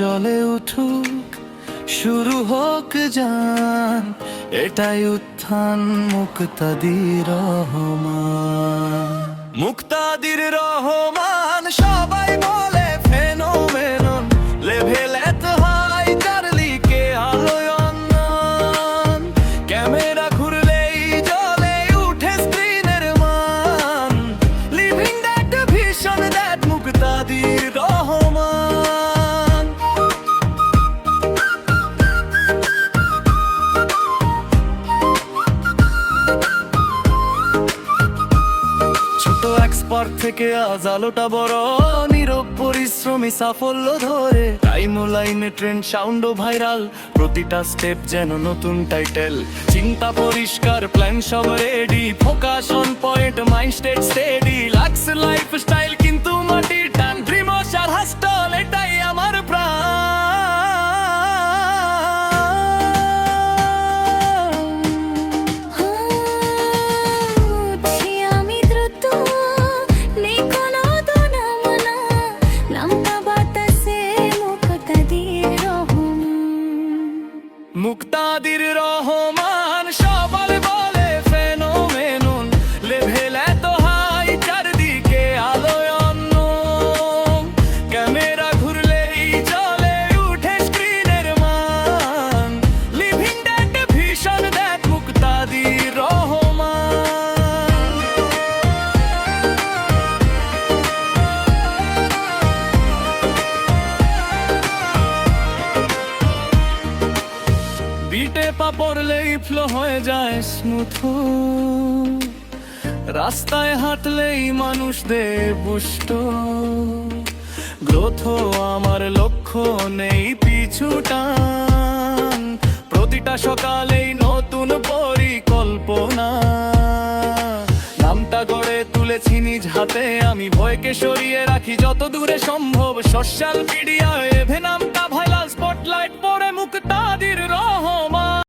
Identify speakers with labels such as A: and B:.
A: জলে উঠুক, শুরু হোক যান, এটাই উত্থান মুক্তাদির রহমান। মুক্তাদির রহমান, সবাই বলে ফেনোমেনন লেভেল এত হাই চারলিকে আলোয় অন্যান। ক্যামেরা ছোট এক্সপার্ট থেকে আজ আলোটা বড়। নীরব পরিশ্রমী সাফল্য ধরে। টাইম লাইনে ট্রেন সাউন্ড ভাইরাল। প্রতিটা স্টেপ যেন নতুন টাইটেল। চিন্তা পরিষ্কার, প্ল্যান সব ready focus on point my state steady Muktadir Rahman সবার বিটে পা পড়লেই ফ্লো হয়ে যায় স্মুথ রাস্তায় হাঁটলেই মানুষদের পুষ্ট গ্রোথ আমার লক্ষ্য নেই পিছু টান। প্রতিটা সকালেই নতুন পরিকল্পনা। নামটা গড়ে তুলেছি নিজ হাতে। আমি ভয়কে সরিয়ে রাখি যত দূরে সম্ভব। সোশ্যাল মিডিয়া মিডিয়ায়